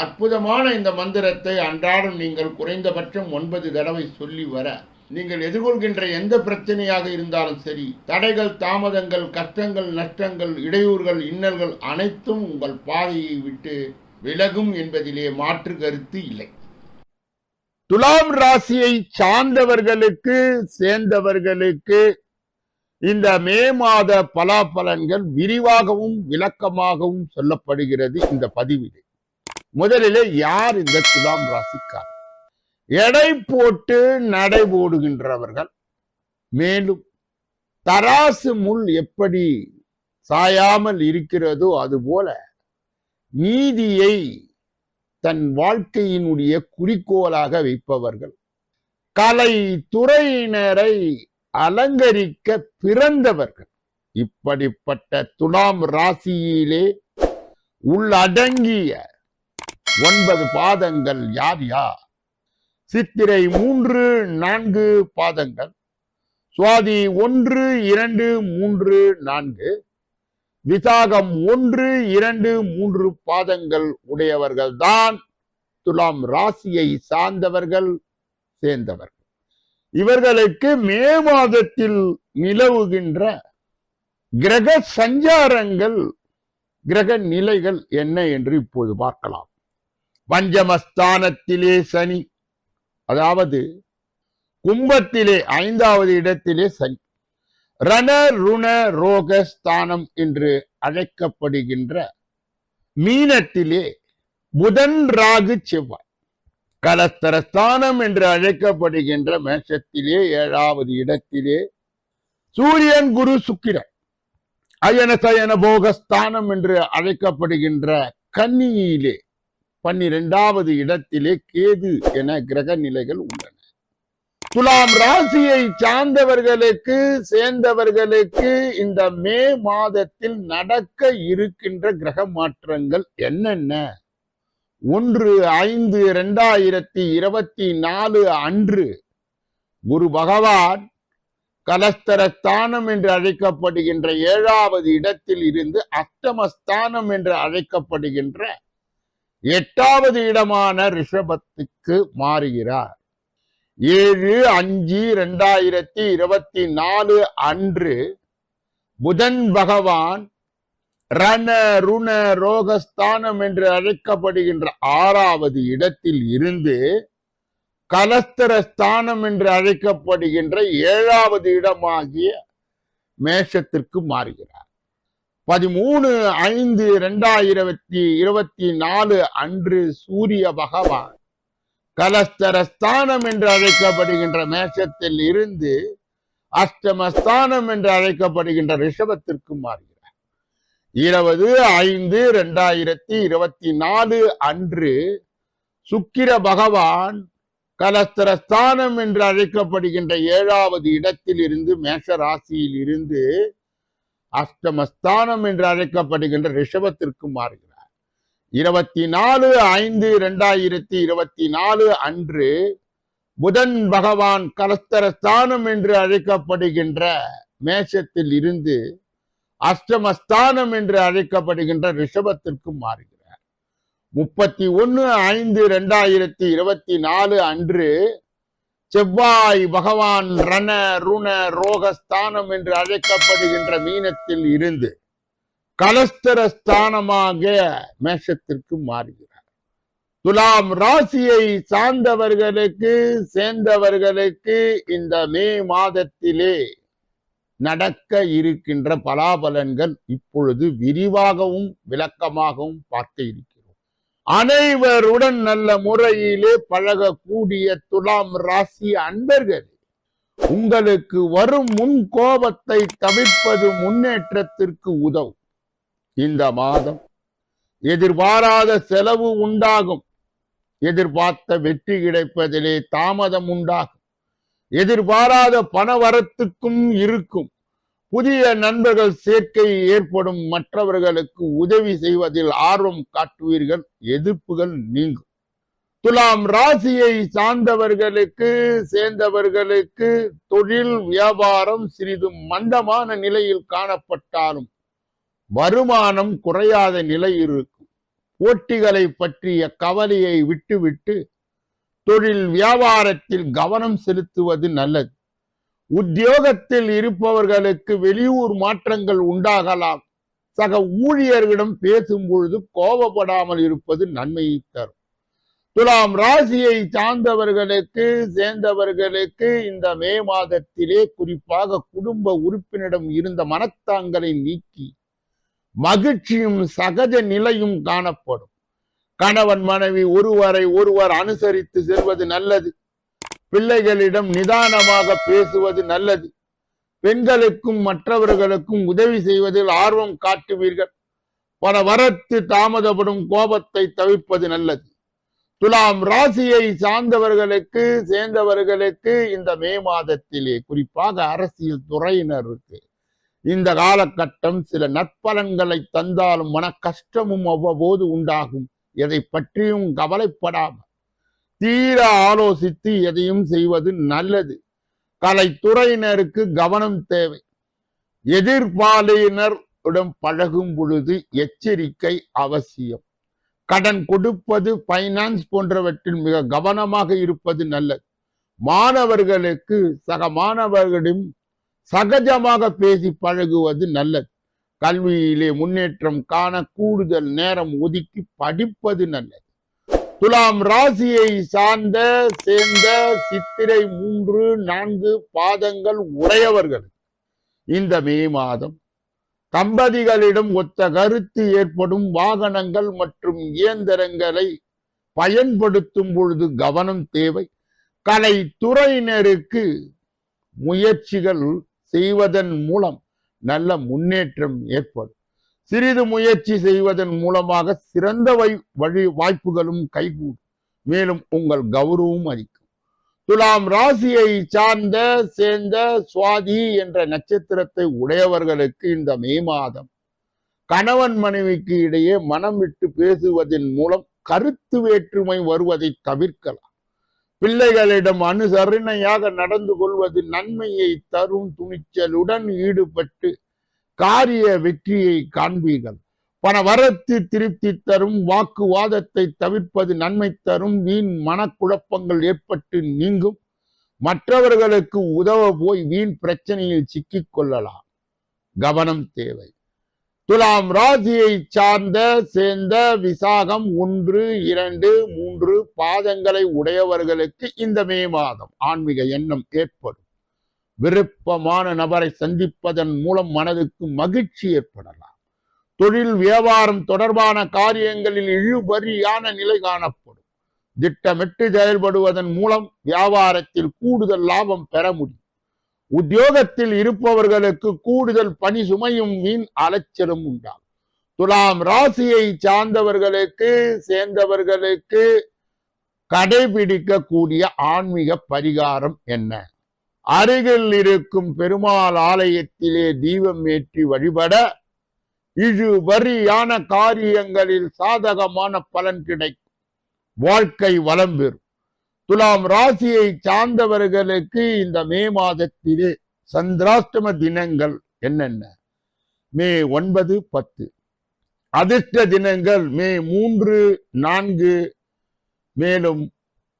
அற்புதமான இந்த மந்திரத்தை அன்றாடம் நீங்கள் குறைந்தபட்சம் ஒன்பது தடவை சொல்லி வர. நீங்கள் எதிர்கொள்கின்ற எந்த பிரச்சனையாக இருந்தாலும் சரி தடைகள் தாமதங்கள் கஷ்டங்கள் நஷ்டங்கள் இடையூறுகள் இன்னல்கள் அனைத்தும் உங்கள் பாதையை விட்டு விலகும் என்பதிலே மாற்று கருத்து இல்லை. துலாம் ராசியை சார்ந்தவர்களுக்கு சேர்ந்தவர்களுக்கு இந்த மே மாத பலாபலன்கள் விரிவாகவும் விளக்கமாகவும் சொல்லப்படுகிறது இந்த பதிவிலே. முதலிலே யார் இந்த துலாம் ராசிக்கார் எடை போட்டு நடை போடுகின்றவர்கள். மேலும் தராசு முள் எப்படி சாயாமல் இருக்கிறதோ அதுபோல நீதியை தன் வாழ்க்கையினுடைய குறிக்கோளாக வைப்பவர்கள். கலை துறையினரை அலங்கரிக்க பிறந்தவர்கள். இப்படிப்பட்ட துலாம் ராசியிலே உள்ளடங்கிய ஒன்பது பாதங்கள் யார் யார்? சித்திரை மூன்று நான்கு பாதங்கள். சுவாதி ஒன்று இரண்டு மூன்று நான்கு. விசாகம் ஒன்று இரண்டு மூன்று பாதங்கள் உடையவர்கள் தான் துலாம் ராசியை சார்ந்தவர்கள் சேர்ந்தவர்கள். இவர்களுக்கு மே மாதத்தில் நிலவுகின்ற கிரக சஞ்சாரங்கள் கிரக நிலைகள் என்ன என்று இப்போது பார்க்கலாம். பஞ்சமஸ்தானத்திலே சனி. அதாவது கும்பத்திலே ஐந்தாவது இடத்திலே சனி. ரண ருண ரோக ஸ்தானம் என்று அழைக்கப்படுகின்ற மீனத்திலே புதன் ராகு செவ்வாய். கலஸ்தரஸ்தானம் என்று அழைக்கப்படுகின்ற மேஷத்திலே ஏழாவது இடத்திலே சூரியன் குரு சுக்கிரன். அயன சயன போகஸ்தானம் என்று அழைக்கப்படுகின்ற கன்னியிலே பன்னிரெண்டாவது இடத்திலே கேது என கிரக நிலைகள் உள்ளன. துலாம் ராசியை சார்ந்தவர்களுக்கு சேர்ந்தவர்களுக்கு இந்த மே மாதத்தில் நடக்க இருக்கின்ற கிரக மாற்றங்கள் என்னென்ன? ஒன்று ஐந்து இரண்டாயிரத்தி இருபத்தி நாலு அன்று குரு பகவான் கலஸ்தரஸ்தானம் என்று அழைக்கப்படுகின்ற ஏழாவது இடத்தில் இருந்து அஷ்டமஸ்தானம் என்று அழைக்கப்படுகின்ற எட்டாவது இடமான ரிஷபத்துக்கு மாறுகிறார். ஏழு அஞ்சு இரண்டாயிரத்தி இருபத்தி நாலு அன்று புதன் பகவான் ரண ருண ரோகஸ்தானம் என்று அழைக்கப்படுகின்ற ஆறாவது இடத்தில் இருந்து கலஸ்தரஸ்தானம் என்று அழைக்கப்படுகின்ற ஏழாவது இடமாகிய மேஷத்திற்கு மாறுகிறார். பதிமூணு ஐந்து இரண்டாயிரத்தி இருபத்தி நாலு அன்று சூரிய பகவான் கலஸ்தரஸ்தானம் என்று அழைக்கப்படுகின்ற மேஷத்தில் இருந்து அஷ்டமஸ்தானம் என்று அழைக்கப்படுகின்ற ரிஷபத்திற்கு மாறுகிறார். இருபது ஐந்து இரண்டாயிரத்தி இருபத்தி நாலு அன்று சுக்கிர பகவான் கலஸ்தரஸ்தானம் என்று அழைக்கப்படுகின்ற ஏழாவது இடத்தில் இருந்து மேஷ ராசியில் இருந்து அஷ்டமஸ்தானம் என்று அழைக்கப்படுகின்ற ரிஷபத்திற்கு மாறுகிறார். இருபத்தி நாலு ஐந்து இரண்டாயிரத்தி இருபத்தி நாலு அன்று புதன் பகவான் கலஸ்தரஸ்தானம் என்று அழைக்கப்படுகின்ற மேஷத்தில் இருந்து அஷ்டமஸ்தானம் என்று அழைக்கப்படுகின்ற ரிஷபத்திற்கு மாறுகிறார். முப்பத்தி ஒன்று ஐந்து இரண்டாயிரத்தி இருபத்தி நாலு அன்று செவ்வாய் பகவான் ரண ருண ரோகஸ்தானம் என்று அழைக்கப்படுகின்ற மீனத்தில் இருந்து கலஸ்தர ஸ்தானமாக மேஷத்திற்கு மாறுகிறார். துலாம் ராசியை சார்ந்தவர்களுக்கு சேர்ந்தவர்களுக்கு இந்த மே மாதத்திலே நடக்க இருக்கின்ற பலாபலன்கள் இப்பொழுது விரிவாகவும் விளக்கமாகவும் பார்க்க இருக்கிறோம் அனைவருடன் நல்ல முறையிலே பழகக்கூடிய துலாம் ராசி அன்பர்களே உங்களுக்கு வரும் முன் கோபத்தை தவிர்ப்பது முன்னேற்றத்திற்கு உதவும். இந்த மாதம் எதிர்பாராத செலவு உண்டாகும். எதிர்பார்த்த வெற்றி கிடைப்பதிலே தாமதம் உண்டாகும். எதிர்பாராத பணவரத்துக்கும் இருக்கும். புதிய நண்பர்கள் சேர்க்கை ஏற்படும் மற்றவர்களுக்கு உதவி செய்வதில் ஆர்வம் காட்டுவீர்கள் எதிர்ப்புகள் நீங்கும். துலாம் ராசியை சார்ந்தவர்களுக்கு சேர்ந்தவர்களுக்கு தொழில் வியாபாரம் சிறிது மந்தமான நிலையில் காணப்பட்டாலும் வருமானம் குறையாத நிலை இருக்கும். போட்டிகளை பற்றிய கவலையை விட்டுவிட்டு தொழில் வியாபாரத்தில் கவனம் செலுத்துவது நல்லது. உத்தியோகத்தில் இருப்பவர்களுக்கு வெளியூர் மாற்றங்கள் உண்டாகலாம். சக ஊழியர்களிடம் பேசும் பொழுது கோபப்படாமல் இருப்பது நன்மையை தரும். துலாம் ராசியை சார்ந்தவர்களுக்கு சேர்ந்தவர்களுக்கு இந்த மே மாதத்திலே குறிப்பாக குடும்ப உறுப்பினரிடம் இருந்த மனத்தாங்களை நீக்கி மகிழ்ச்சியும் சகஜ நிலையும் காணப்படும். கணவன் மனைவி ஒருவரை ஒருவர் அனுசரித்து செல்வது நல்லது. பிள்ளைகளிடம் நிதானமாக பேசுவது நல்லது. பெண்களுக்கும் மற்றவர்களுக்கும் உதவி செய்வதில் ஆர்வம் காட்டுவீர்கள். பல வரத்து தாமதப்படும் கோபத்தை தவிர்ப்பது நல்லது. துலாம் ராசியை சார்ந்தவர்களுக்கு சேர்ந்தவர்களுக்கு இந்த மே மாதத்திலே குறிப்பாக அரசியல் துறையினருக்கு இந்த காலகட்டம் சில நற்பலன்களை தந்தாலும் மன கஷ்டமும் அவ்வப்போது உண்டாகும். எதை பற்றியும் கவலைப்படாமல் தீர ஆலோசித்து எதையும் செய்வது நல்லது. கலைத்துறையினருக்கு கவனம் தேவை. எதிர்பாலினர் பழகும் பொழுது எச்சரிக்கை அவசியம். கடன் கொடுப்பது பைனான்ஸ் போன்றவற்றில் மிக கவனமாக இருப்பது நல்லது. மாணவர்களுக்கு சக மாணவர்களிடம் சகஜமாக பேசி பழகுவது நல்லது. கல்வியிலே முன்னேற்றம் காண கூடுதல் நேரம் ஒதுக்கி படிப்பது நல்லது. துலாம் ராசியை சார்ந்த சேர்ந்த சித்திரை மூன்று நான்கு பாதங்கள் உடையவர்கள். இந்த மே மாதம் தம்பதிகளிடம் ஒத்த கருத்து ஏற்படும் வாகனங்கள் மற்றும் இயந்திரங்களை பயன்படுத்தும் பொழுது கவனம் தேவை. கலைத்துறையினருக்கு முயற்சிகள் செய்வதன் மூலம் நல்ல முன்னேற்றம் ஏற்படும். சிறிது முயற்சி செய்வதன் மூலமாக சிறந்த வழி வாய்ப்புகளும் கைகூடும். மேலும் உங்கள் கௌரவம் அதிகம். துலாம் ராசியை சார்ந்த சேர்ந்த சுவாதி என்ற நட்சத்திரத்தை உடையவர்களுக்கு இந்த மே மாதம் கணவன் மனைவிக்கு இடையே மனம் விட்டு பேசுவதன் மூலம் கருத்து வேற்றுமை வருவதை தவிர்க்கலாம். பிள்ளைகளிடம் அனுசரணையாக நடந்து கொள்வது நன்மையை தரும் துணிச்சலுடன் ஈடுபட்டு காரிய வெற்றியை காண்பீர்கள். பண வரத்து திருப்தி தரும் வாக்குவாதத்தை தவிர்ப்பது நன்மை தரும் வீண் மனக்குழப்பங்கள் ஏற்பட்டு நீங்கும். மற்றவர்களுக்கு உதவ போய் வீண் பிரச்சனையில் சிக்கிக் கொள்ளலாம். கவனம் தேவை. துலாம் ராசியை சார்ந்த சேர்ந்த விசாகம் ஒன்று இரண்டு மூன்று பாதங்களை உடையவர்களுக்கு இந்த மே மாதம் ஆன்மீக எண்ணம் ஏற்படும். விருப்பமான நபரை சந்திப்பதன் மூலம் மனதுக்கு மகிழ்ச்சி ஏற்படலாம். தொழில் வியாபாரம் தொடர்பான காரியங்களில் இழுபறியான நிலை காணப்படும். திட்டமிட்டு செயல்படுவதன் மூலம் வியாபாரத்தில் கூடுதல் லாபம் பெற முடியும். உத்தியோகத்தில் இருப்பவர்களுக்கு கூடுதல் பணி சுமையும் வீண் அலைச்சலும் உண்டாகும். துலாம் ராசியை சார்ந்தவர்களுக்கு சேர்ந்தவர்களுக்கு கடைபிடிக்கக்கூடிய ஆன்மீக பரிகாரம் என்ன? அருகில் இருக்கும் பெருமாள் ஆலயத்திலே தீபம் ஏற்றி வழிபட இழுபறியான காரியங்களில் சாதகமான பலன் கிடைக்கும். வாழ்க்கை வளம் பெறும். துலாம் ராசியை சார்ந்தவர்களுக்கு இந்த மே மாதத்திலே சந்திராஷ்டம தினங்கள் என்னென்ன? மே ஒன்பது பத்து. அதிர்ஷ்ட தினங்கள் மே மூன்று நான்கு மேலும்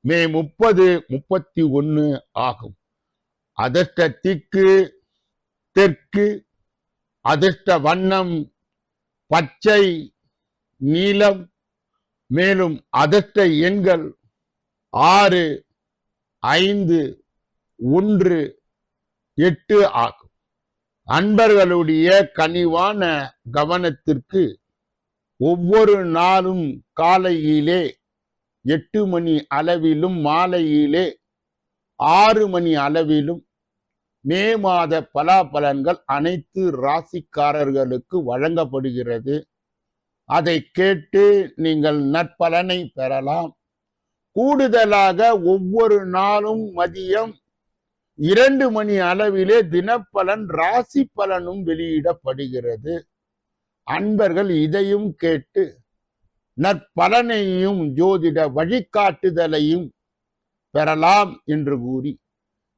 மே முப்பது முப்பத்தி ஒன்று ஆகும். அதிர்ஷ்ட திக்கு தெற்கு அதிர்ஷ்ட வண்ணம் பச்சை நீலம் மேலும் அதிர்ஷ்ட எண்கள் ஆறு ஐந்து ஒன்று எட்டு ஆகும். அன்பர்களுடைய கனிவான கவனத்திற்கு ஒவ்வொரு நாளும் காலையிலே எட்டு மணி அளவிலும் மாலையிலே ஆறு மணி அளவிலும் மே மாத பலாபலன்கள் அனைத்து ராசிக்காரர்களுக்கு வழங்கப்படுகிறது. அதை கேட்டு நீங்கள் நற்பலனை பெறலாம். கூடுதலாக ஒவ்வொரு நாளும் மதியம் இரண்டு மணி அளவிலே தினப்பலன் ராசி பலனும் வெளியிடப்படுகிறது. அன்பர்கள் இதையும் கேட்டு நற்பலனையும் ஜோதிட வழிகாட்டுதலையும் பெறலாம் என்று கூறி